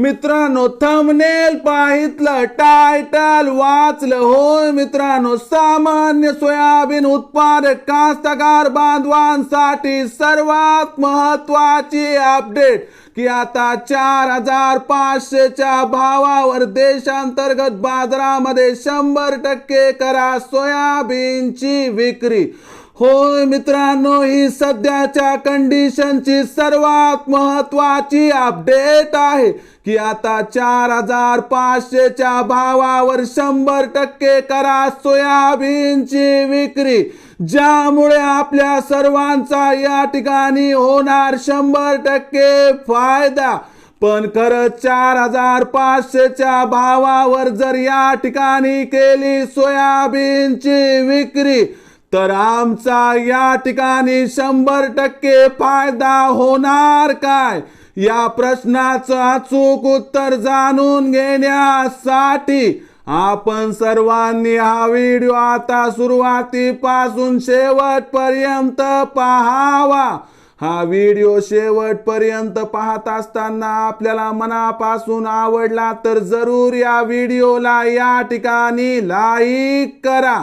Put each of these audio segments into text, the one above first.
मित्रांनो thumbnail पाहितलं title वाचलं. होय मित्रांनो सामान्य सोयाबीन उत्पादक कास्तकार बांधवांसाठी सर्वात महत्वाची अपडेट की आता चार हजार पाचशेच्या भावावर देशांतर्गत बाजारामध्ये शंभर टक्के करा सोयाबीनची विक्री. होय मित्रांनो ही सध्याच्या कंडिशनची सर्वात महत्वाची अपडेट आहे की आता चार हजार पाचशेच्या भावावर शंभर टक्के करा सोयाबीनची विक्री ज्यामुळे आपल्या सर्वांचा या ठिकाणी होणार शंभर टक्के फायदा. पण खरंच चार हजार पाचशेच्या भावावर जर या ठिकाणी केली सोयाबीनची विक्री तर आमचा या ठिकाणी शंभर टक्के फायदा होणार काय? या प्रश्नाचं अचूक उत्तर जाणून घेण्यासाठी आपण सर्वांनी हा व्हिडिओ आता सुरुवातीपासून शेवटपर्यंत पाहावा. हा व्हिडिओ शेवटपर्यंत पाहत असताना आपल्याला मनापासून आवडला तर जरूर या व्हिडिओला या ठिकाणी लाईक करा.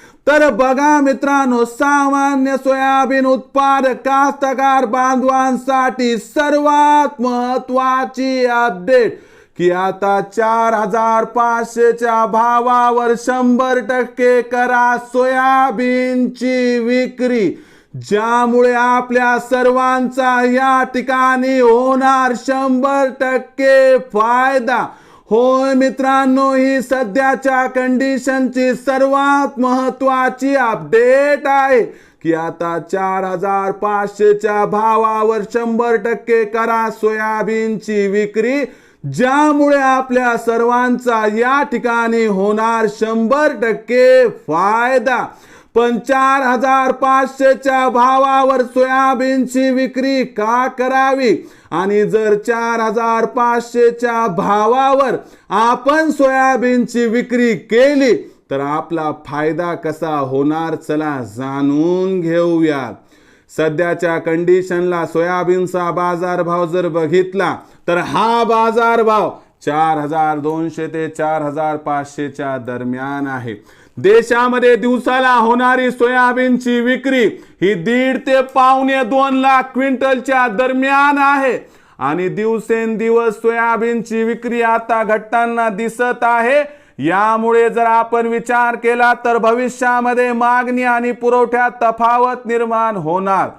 तर बघा मित्रांनो सामान्य सोयाबीन उत्पादक कास्तकार बांधवांसाठी सर्वात महत्वाची अपडेट की आता चार हजार पाचशेच्या भावावर शंभर टक्के करा सोयाबीनची विक्री ज्यामुळे आपल्या सर्वांचा या ठिकाणी होणार शंभर टक्के फायदा. होय मित्रांनो ही सध्याच्या कंडिशनची सर्वात महत्वाची अपडेट आहे की आता चार हजार पाचशेच्या भावावर शंभर टक्के करा सोयाबीनची विक्री ज्यामुळे आपल्या सर्वांचा या ठिकाणी होणार शंभर टक्के फायदा. पण चार हजार पाचशेच्या भावावर सोयाबीनची विक्री का करावी? आणि जर चार हजार पाचशेच्या भावावर आपण सोयाबीनची विक्री केली तर आपला फायदा कसा होणार चला जाणून घेऊया. सध्याच्या कंडिशनला सोयाबीनचा बाजारभाव जर बघितला तर हा बाजारभाव चार हजार दोनशे ते चार हजार पाचशेच्या दरम्यान आहे. देशामध्ये दिवसाला होणारी सोयाबीनची विक्री ही दीड ते पावणे दोन लाख क्विंटलच्या दरम्यान आहे. आणि दिवसेंदिवस सोयाबीनची विक्री आता घटताना दिसत आहे. यामुळे जर आपण विचार केला तर भविष्यामध्ये मागणी आणि पुरवठ्यात तफावत निर्माण होणार.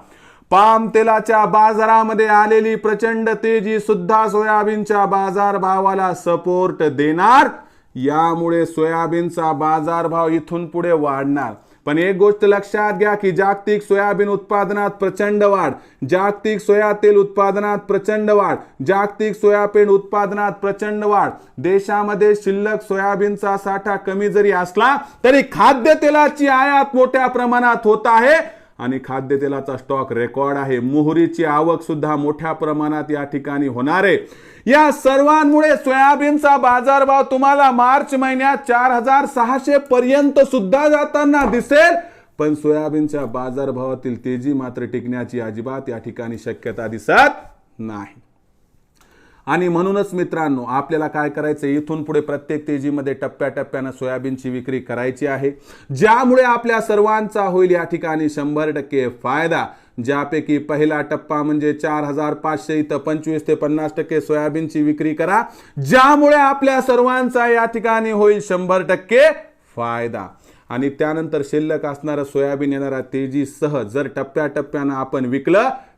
पाम तेलाच्या बाजारामध्ये आलेली प्रचंड तेजी सुद्धा सोयाबीनच्या बाजार भावाला सपोर्ट देणार. यामुळे सोयाबीनचा बाजारभाव इथून पुढे वाढणार. पण एक गोष्ट लक्षात घ्या की जागतिक सोयाबीन उत्पादनात प्रचंड वाढ. जागतिक सोया तेल उत्पादनात प्रचंड वाढ. जागतिक सोयाबीन उत्पादनात प्रचंड वाढ. देशामध्ये शिल्लक सोयाबीनचा साठा कमी जरी असला तरी खाद्यतेलाची आयात मोठ्या प्रमाणात होत आहे. आणि खाद्यतेलाचा स्टॉक रेकॉर्ड आहे. मोहरीची आवक सुद्धा मोठ्या प्रमाणात या ठिकाणी होणार आहे. या सर्वांमुळे सोयाबीनचा बाजारभाव तुम्हाला मार्च महिन्यात चार हजार सहाशे पर्यंत सुद्धा जाताना दिसेल. पण सोयाबीनच्या बाजारभावातील तेजी मात्र टिकण्याची अजिबात या ठिकाणी शक्यता दिसत नाही. आणि म्हणूनच मित्रांनो आपल्याला काय करायचं इथून पुढे प्रत्येक तेजीमध्ये टप्प्याटप्प्यानं सोयाबीनची विक्री करायची आहे. ज्यामुळे आपल्या सर्वांचा होईल या ठिकाणी शंभर टक्के फायदा. ज्यापैकी पहिला टप्पा म्हणजे चार हजार पाचशे इथं पंचवीस ते पन्नास टक्के सोयाबीनची विक्री करा. ज्यामुळे आपल्या सर्वांचा या ठिकाणी होईल शंभर टक्के फायदा. आणि त्यानंतर शिल्लक असणारं सोयाबीन येणारा तेजीसह जर टप्प्याटप्प्यानं आपण विकलं